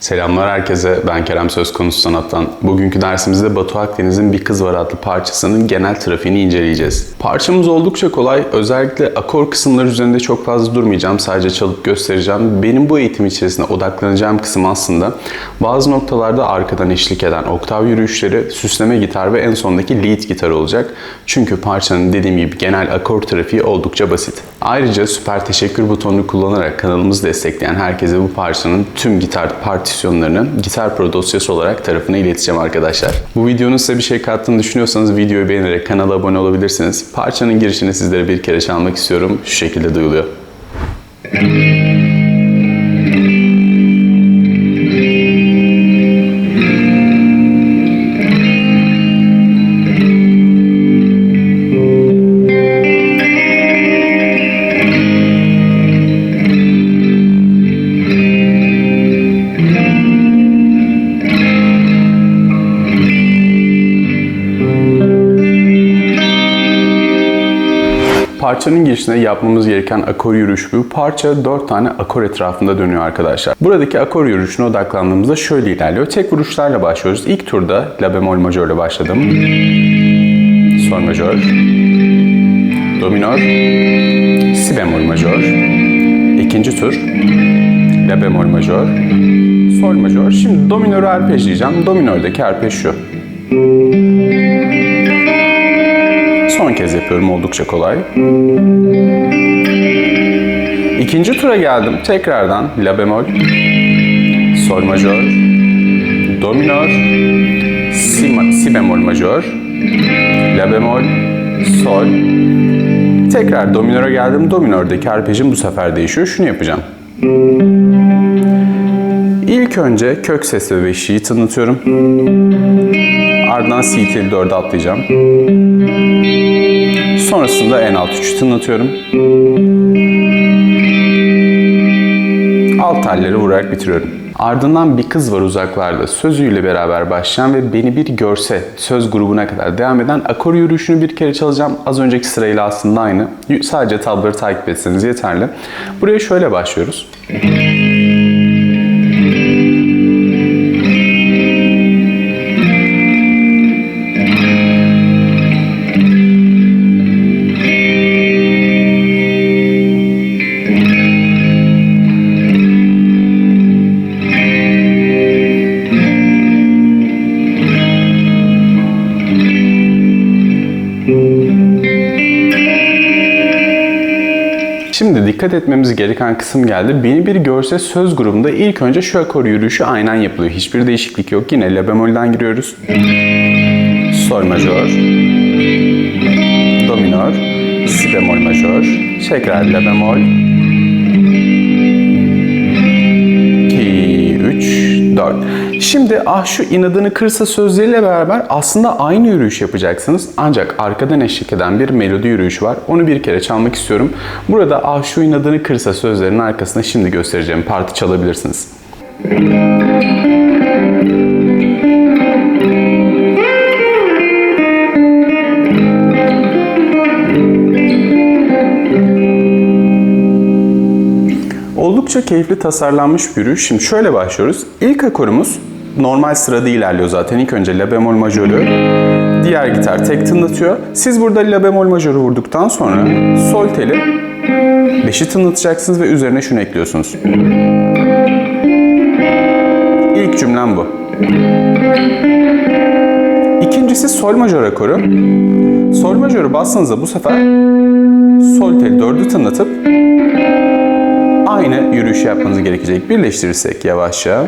Selamlar herkese, ben Kerem Söz Konusu Sanat'tan. Bugünkü dersimizde Batu Akdeniz'in Bir Kız Var adlı parçasının genel trafiğini inceleyeceğiz. Parçamız oldukça kolay, özellikle akor kısımları üzerinde çok fazla durmayacağım, sadece çalıp göstereceğim. Benim bu eğitim içerisinde odaklanacağım kısım aslında bazı noktalarda arkadan eşlik eden oktav yürüyüşleri, süsleme gitar ve en sondaki lead gitar olacak. Çünkü parçanın dediğim gibi genel akor trafiği oldukça basit. Ayrıca süper teşekkür butonunu kullanarak kanalımızı destekleyen herkese bu parçanın tüm gitar partisyonlarını Gitar Pro dosyası olarak tarafına ileteceğim arkadaşlar. Bu videonun size bir şey kattığını düşünüyorsanız videoyu beğenerek kanala abone olabilirsiniz. Parçanın girişini sizlere bir kere çalmak istiyorum. Şu şekilde duyuluyor. Parçanın girişinde yapmamız gereken akor yürüyüş bu. Parça 4 tane akor etrafında dönüyor arkadaşlar. Buradaki akor yürüyüşüne odaklandığımızda şöyle ilerliyor. Tek vuruşlarla başlıyoruz. İlk turda La bemol majörle başladım. Sol majör. Do minor. Si bemol majör. İkinci tur. La bemol majör. Sol majör. Şimdi do minörü arpejleyeceğim. Do minördeki arpej şu. Son kez yapıyorum oldukça kolay. İkinci tura geldim. Tekrardan la bemol, sol majör, do minör, si, si bemol majör, la bemol, sol. Tekrar do minöre geldim. Do minördeki arpejim bu sefer değişiyor. Şunu yapacağım. İlk önce kök ses ve beşiği tınlatıyorum. Ardından si tel 4'e atlayacağım. Sonrasında en alt 3'ü tınlatıyorum. Alt telleri vurarak bitiriyorum. Ardından bir kız var uzaklarda sözüyle beraber başlayan ve beni bir görse söz grubuna kadar devam eden akor yürüyüşünü bir kere çalacağım. Az önceki sırayla aslında aynı. Sadece tabları takip etseniz yeterli. Buraya şöyle başlıyoruz. Şimdi dikkat etmemiz gereken kısım geldi. Beni bir görse söz grubunda ilk önce şu akor yürüyüşü aynen yapılıyor. Hiçbir değişiklik yok. Yine la bemolden giriyoruz. Sol majör. Do minör. Si bemol majör. Tekrar la bemol. 2, 3, 4. Şimdi ah şu inadını kırsa sözleriyle beraber aslında aynı yürüyüş yapacaksınız. Ancak arkadan eşlik eden bir melodi yürüyüşü var. Onu bir kere çalmak istiyorum. Burada ah şu inadını kırsa sözlerinin arkasında şimdi göstereceğim parti çalabilirsiniz. Oldukça keyifli tasarlanmış bir yürüyüş. Şimdi şöyle başlıyoruz. İlk akorumuz normal sırada ilerliyor zaten. İlk önce la bemol majörü, diğer gitar tek tınlatıyor. Siz burada la bemol majörü vurduktan sonra sol teli beşi tınlatacaksınız ve üzerine şunu ekliyorsunuz. İlk cümlem bu. İkincisi sol majör akoru. Sol majörü bastığınızda bu sefer sol teli dördü tınlatıp aynı yürüyüş yapmanız gerekecek. Birleştirirsek yavaşça.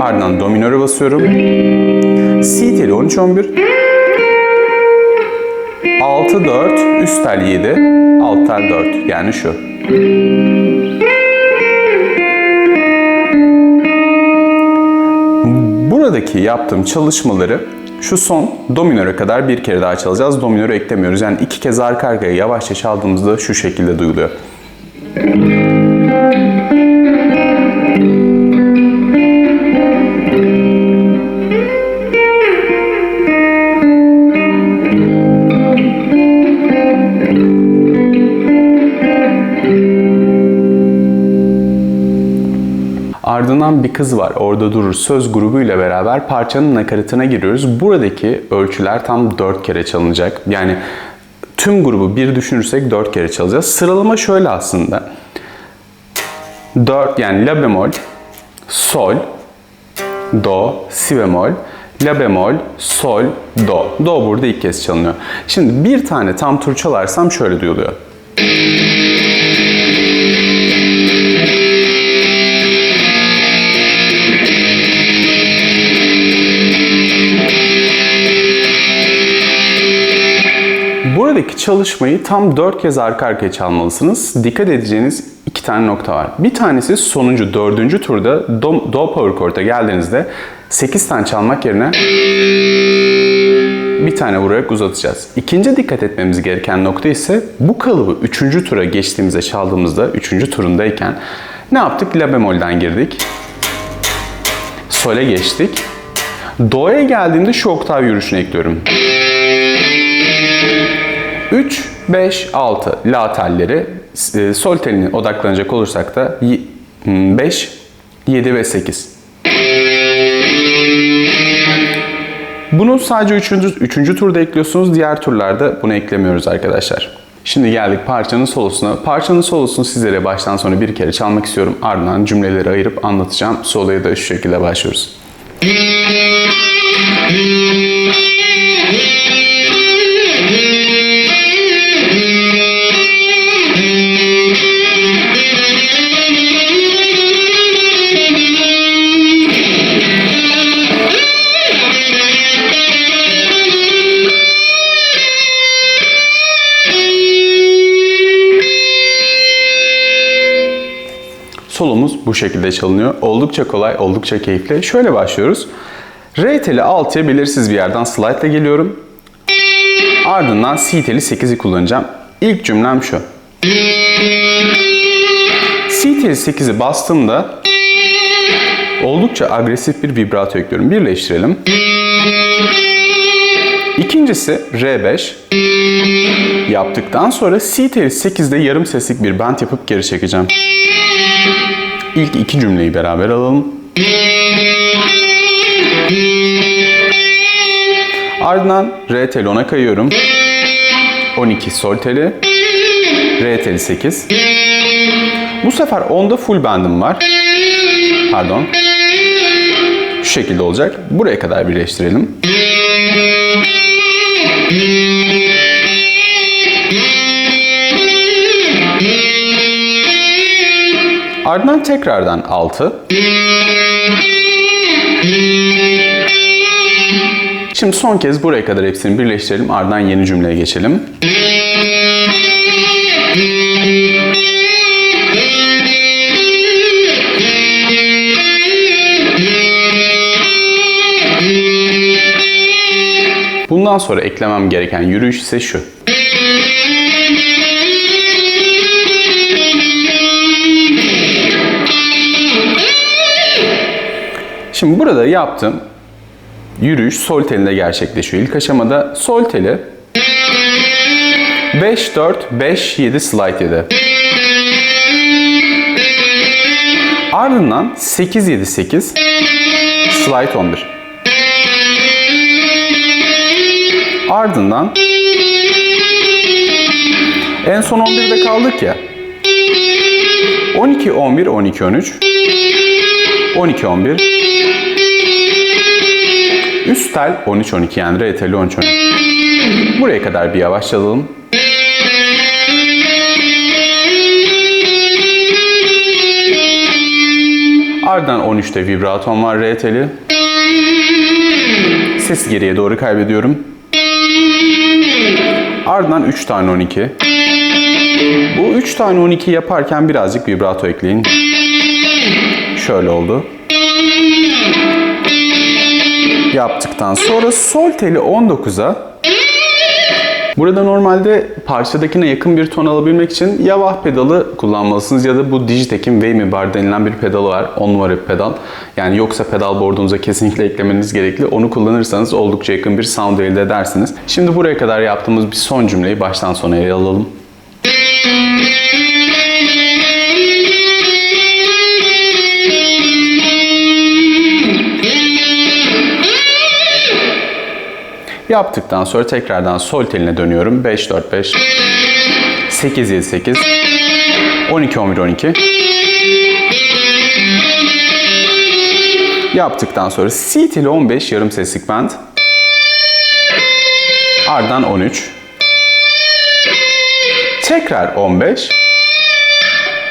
Ardından do minöre basıyorum. Si teli 13 11. 6 4 üst tel 7 alt tel 4 yani şu. Buradaki yaptığım çalışmaları şu son do minöre kadar bir kere daha çalacağız. Do minörü eklemiyoruz. Yani iki kez arka arkaya yavaşça çaldığımızda şu şekilde duyuluyor. Ardından bir kız var orada durur söz grubuyla beraber parçanın nakaratına giriyoruz. Buradaki ölçüler tam 4 kere çalınacak. Yani tüm grubu bir düşünürsek 4 kere çalacağız. Sıralama şöyle aslında. 4 yani la bemol, sol, do, si bemol, la bemol, sol, do. Do burada ilk kez çalınıyor. Şimdi bir tane tam tur çalarsam şöyle duyuluyor. Çalışmayı tam 4 kez arka arkaya çalmalısınız. Dikkat edeceğiniz iki tane nokta var. Bir tanesi sonuncu dördüncü turda do, do power chord'a geldiğinizde 8 tane çalmak yerine bir tane vurarak uzatacağız. İkinci dikkat etmemiz gereken nokta ise bu kalıbı 3. tura geçtiğimizde çaldığımızda 3. turundayken ne yaptık? La bemolden girdik. Sol'e geçtik. Do'ya geldiğimde şu oktav yürüyüşünü ekliyorum. 3, 5, 6 la telleri. E, Sol teline odaklanacak olursak da 5, 7 ve 8. Bunu sadece 3. 3. turda ekliyorsunuz. Diğer turlarda bunu eklemiyoruz arkadaşlar. Şimdi geldik parçanın solosuna. Parçanın solosunu sizlere baştan sona bir kere çalmak istiyorum. Ardından cümleleri ayırıp anlatacağım. Soloya da şu şekilde başlıyoruz. Bu şekilde çalınıyor. Oldukça kolay, oldukça keyifli. Şöyle başlıyoruz. Re teli 6'ya belirsiz bir yerden slide ile geliyorum. Ardından si teli 8'i kullanacağım. İlk cümlem şu. Si teli 8'i bastığımda oldukça agresif bir vibrato ekliyorum. Birleştirelim. İkincisi R5 yaptıktan sonra si teli 8'de yarım seslik bir bend yapıp geri çekeceğim. İlk iki cümleyi beraber alalım. Ardından re teli 10'a kayıyorum. 12 sol teli. Re teli 8. Bu sefer 10'da full bendim var. Pardon. Şu şekilde olacak. Buraya kadar birleştirelim. Ardından tekrardan 6. Şimdi son kez buraya kadar hepsini birleştirelim. Ardından yeni cümleye geçelim. Bundan sonra eklemem gereken yürüyüş ise şu. Şimdi burada yaptığım yürüyüş sol telinde gerçekleşiyor. İlk aşamada sol teli 5 4 5 7 slide 7. Ardından 8 7 8 slide 11. Ardından en son 11'de kaldık ya. 12 11 12 13 12 11 Üst tel 13 12 yani re teli 13 12. Buraya kadar bir yavaşlayalım. Ardından 13'te vibraton var re teli. Sesi geriye doğru kaybediyorum. Ardından 3 tane 12. Bu 3 tane 12 yaparken birazcık vibrato ekleyin. Şöyle oldu. Yaptıktan sonra sol teli 19'a Burada normalde parçadakine yakın bir ton alabilmek için ya wah pedalı kullanmalısınız ya da bu Digitek'in Wave Bar denilen bir pedalı var. 10 numara bir pedal. Yani yoksa pedal boardunuza kesinlikle eklemeniz gerekli. Onu kullanırsanız oldukça yakın bir sound elde edersiniz. Şimdi buraya kadar yaptığımız bir son cümleyi baştan sona ele alalım. Yaptıktan sonra tekrardan sol teline dönüyorum. 5 4 5 8 7 8 12 11 12 Yaptıktan sonra si teli 15 yarım seslik bend. Ardından 13. Tekrar 15.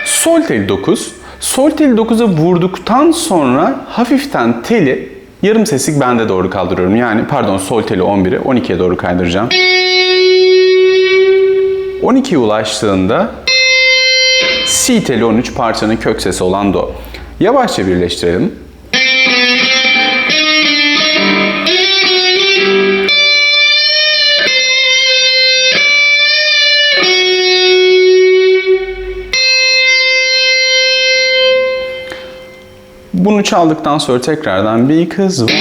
Sol tel 9. Sol tel 9'a vurduktan sonra hafiften teli yarım seslik bende doğru kaldırıyorum. Yani pardon sol teli 11'i 12'ye doğru kaydıracağım. 12'ye ulaştığında si teli 13 parçanın kök sesi olan do. Yavaşça birleştirelim. Bunu çaldıktan sonra tekrardan bir kız var.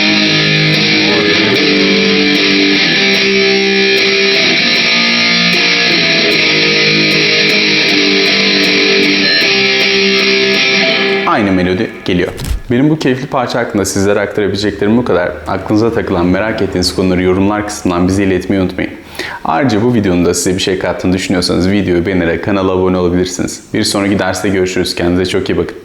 Aynı melodi geliyor. Benim bu keyifli parça hakkında sizlere aktarabileceklerim bu kadar. Aklınıza takılan, merak ettiğiniz konuları yorumlar kısmından bize iletmeyi unutmayın. Ayrıca bu videonun da size bir şey kattığını düşünüyorsanız videoyu beğenerek kanala abone olabilirsiniz. Bir sonraki derste görüşürüz. Kendinize çok iyi bakın.